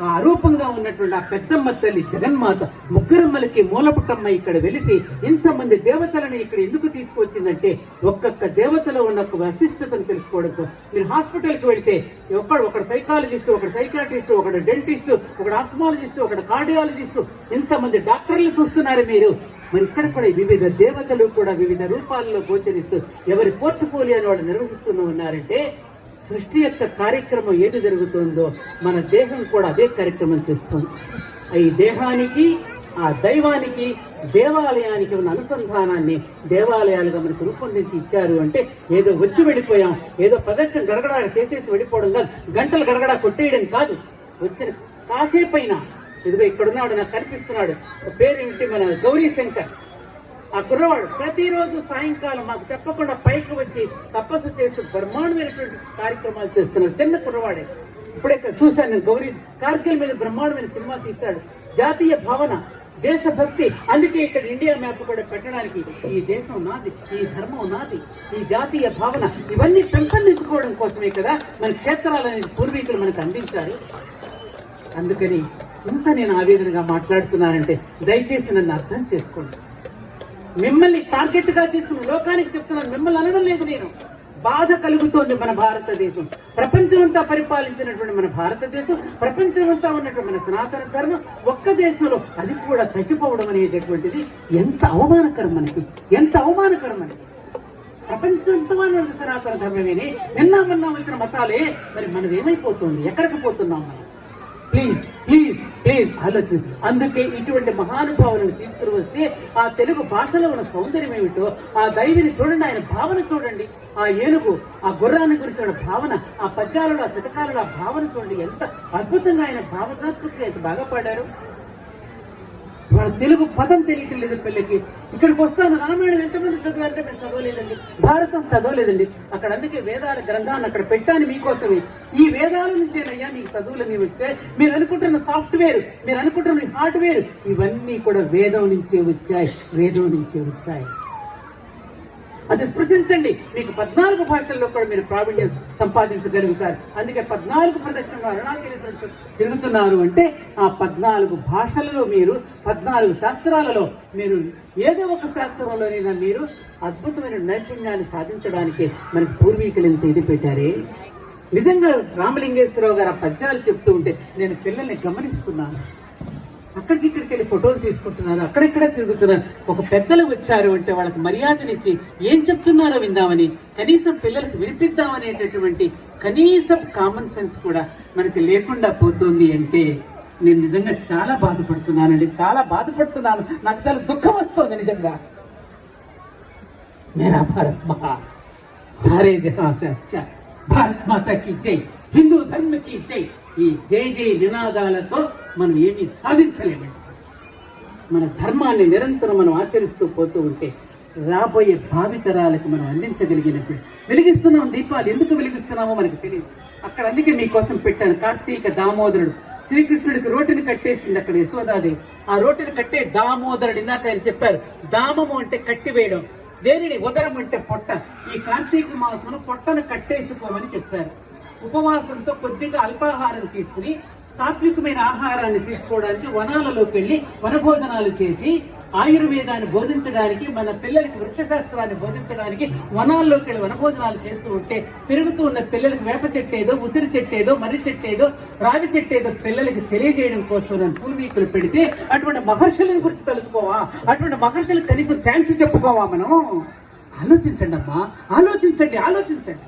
ఆ అరూపంగా ఉన్నటువంటి ఆ పెద్దమ్మ తల్లి జగన్మాత ముగ్గురమ్మలకి మూలపుట్టమ్మ ఇక్కడ వెలిసి ఇంతమంది దేవతలను ఇక్కడ ఎందుకు తీసుకొచ్చిందంటే ఒక్కొక్క దేవతలో ఉన్న ఒక విశిష్టతను తెలుసుకోవడంతో. మీరు హాస్పిటల్కి వెళితే ఒకడు ఒకడు సైకాలజిస్ట్ ఒకడు సైకాట్రిస్ట్ ఒకడు డెంటిస్ట్ ఒకడు ఆస్మాలజిస్ట్ ఒకడు కార్డియాలజిస్ట్ ఇంతమంది డాక్టర్లు చూస్తున్నారు మీరు. మరి ఇక్కడ కూడా వివిధ దేవతలు కూడా వివిధ రూపాల్లో గోచరిస్తూ ఎవరి పోర్ట్ఫోలియోని వాళ్ళు నిర్వహిస్తూ ఉన్నారంటే సృష్టి యొక్క కార్యక్రమం ఏది జరుగుతుందో మన దేహం కూడా అదే కార్యక్రమం చేస్తుంది. ఈ దేహానికి ఆ దైవానికి దేవాలయానికి ఉన్న అనుసంధానాన్ని దేవాలయాలుగా మనకు రూపొందించి ఇచ్చారు అంటే ఏదో వచ్చి వెళ్ళిపోయాం ఏదో ప్రదర్శన గడగడా చేసేసి వెళ్ళిపోవడం కాదు గంటలు గడగడా కొట్టేయడం కాదు. వచ్చిన కాసేపైనా ఇదిగో ఇక్కడున్నాడు నాకు కనిపిస్తున్నాడు పేరేమిటి మన గౌరీ శంకర్ ఆ కుర్రవాడు ప్రతిరోజు సాయంకాలం మాకు చెప్పకుండా పైకి వచ్చి తపస్సు చేస్తూ బ్రహ్మాండమైనటువంటి కార్యక్రమాలు చేస్తున్నారు. చిన్న కుర్రవాడే. ఇప్పుడే ఇక్కడ చూశాను నేను గౌరీ కార్గిల్ మీద బ్రహ్మాండమైన సినిమా తీశాడు. జాతీయ భావన దేశభక్తి అందుకే ఇక్కడ ఇండియా మ్యాప్ కూడా పెట్టడానికి ఈ దేశం నాది ఈ ధర్మం నాది ఈ జాతీయ భావన. ఇవన్నీ పెంపొందించుకోవడం కోసమే కదా మన క్షేత్రాలనేది పూర్వీకులు మనకు అందించారు. అందుకని ఇంత నేను ఆవేదనగా మాట్లాడుతున్నానంటే దయచేసి నన్ను అర్థం చేసుకోండి. మిమ్మల్ని టార్గెట్గా తీసుకుని లోకానికి చెప్తున్నాను. మిమ్మల్ని అనడం లేదు నేను. బాధ కలుగుతోంది మన భారతదేశం. ప్రపంచమంతా పరిపాలించినటువంటి మన భారతదేశం ప్రపంచమంతా ఉన్నటువంటి మన సనాతన ధర్మం ఒక్క దేశంలో అది కూడా తగ్గిపోవడం అనేటటువంటిది ఎంత అవమానకరం మనకి. ఎంత అవమానకరం మనకి. ప్రపంచంతో ఉన్న సనాతన ధర్మమేని. నిన్న మొన్న వచ్చిన మతాలే మరి మనది ఏమైపోతుంది? ఎక్కడికి పోతున్నాం మనం? ప్లీజ్ ప్లీజ్ ప్లీజ్ ఆలోచించు. అందుకే ఇటువంటి మహానుభావులను తీసుకుని వస్తే ఆ తెలుగు భాషలో ఉన్న సౌందర్యం ఏమిటో ఆ దైవిని చూడండి ఆయన భావన చూడండి. ఆ ఏనుగు ఆ గుర్రాన్ని గురించి భావన ఆ పద్యాలలో ఆ శతకాలలో ఆ భావన చూడండి. ఎంత అద్భుతంగా ఆయన భావనాత్మకంగా ఎంత బాగా పాడారు. వాళ్ళ తెలుగు పదం తెలియటం లేదు పిల్లకి ఇక్కడికి వస్తాను రామాయణం ఎంతమంది చదివారంటే మేము చదవలేదండి. భారతం చదవలేదండి. అక్కడ అందుకే వేదాల గ్రంథాన్ని అక్కడ పెట్టాను మీకోసమే. ఈ వేదాల నుంచేనయ్యా మీకు చదువులు అనేవి వచ్చాయి మీరు అనుకుంటున్న సాఫ్ట్వేర్ మీరు అనుకుంటున్న హార్డ్వేర్ ఇవన్నీ కూడా వేదం నుంచే వచ్చాయి వేదం నుంచే వచ్చాయి. అది స్పృశించండి. మీకు పద్నాలుగు భాషల్లో కూడా మీరు ప్రావీణ్యం సంపాదించగలుగుతారు. అందుకే పద్నాలుగు ప్రదర్శనలు అరుణాచల తిరుగుతున్నారు అంటే ఆ పద్నాలుగు భాషలలో మీరు పద్నాలుగు శాస్త్రాలలో మీరు ఏదో ఒక శాస్త్రంలోనైనా మీరు అద్భుతమైన నైపుణ్యాన్ని సాధించడానికి మనకి పూర్వీకులు ఎంత ఇది పెట్టారే. నిజంగా రామలింగేశ్వరరావు గారు ఆ పద్యాలు చెప్తూ ఉంటే నేను పిల్లల్ని గమనిస్తున్నాను. అక్కడికి ఇక్కడికి వెళ్ళి ఫోటోలు తీసుకుంటున్నారు అక్కడెక్కడ తిరుగుతున్నారు. ఒక పెద్దలు వచ్చారు అంటే వాళ్ళకి మర్యాదనిచ్చి ఏం చెప్తున్నారో విందామని కనీసం పిల్లలకు వినిపిద్దామనేటటువంటి కనీసం కామన్ సెన్స్ కూడా మనకి లేకుండా పోతుంది అంటే నేను నిజంగా చాలా బాధపడుతున్నానండి చాలా బాధపడుతున్నాను. నాకు చాలా దుఃఖం వస్తుంది నిజంగా. మేరా భారత్ మహా సారే జహా భారత్ మాతకి జై. హిందూ ధర్మకి జై. ఈ జై జై నినాదాలతో మనం ఏమీ సాధించలేమండి మన ధర్మాన్ని నిరంతరం మనం ఆచరిస్తూ పోతూ ఉంటే రాబోయే భావితరాలకు మనం అందించగలిగినప్పుడు వెలిగిస్తున్నాం దీపాలు. ఎందుకు వెలిగిస్తున్నామో మనకు తెలియదు. అక్కడ అందుకే మీకోసం పెట్టాను కార్తీక దామోదరుడు. శ్రీకృష్ణుడికి రోటిని కట్టేసింది అక్కడ యశోదాదేవి. ఆ రోటిని కట్టే దామోదరుడు ఇందాక ఆయన చెప్పారు. దామము అంటే కట్టివేయడం దేనిని? ఉదరం అంటే పొట్ట. ఈ కార్తీక మాసంలో పొట్టను కట్టేసుకోమని చెప్పారు. ఉపవాసంతో కొద్దిగా అల్పాహారం తీసుకుని సాత్వికమైన ఆహారాన్ని తీసుకోవడానికి వనాలలోకి వెళ్ళి వనభోజనాలు చేసి ఆయుర్వేదాన్ని బోధించడానికి మన పిల్లలకి వృక్షశాస్త్రాన్ని బోధించడానికి వనాల్లోకి వెళ్ళి వనభోజనాలు చేస్తూ ఉంటే పెరుగుతూ ఉన్న పిల్లలకి వేప చెట్టేదో ఉసిరి చెట్టేదో మర్రి చెట్టేదో రావి చెట్టేదో పిల్లలకి తెలియజేయడం కోసం నేను పూర్వీకులు పెడితే అటువంటి మహర్షులను గురించి తెలుసుకోవా? అటువంటి మహర్షులకు కనీసం థ్యాంక్స్ చెప్పుకోవా మనం? ఆలోచించండి అమ్మా ఆలోచించండి ఆలోచించండి.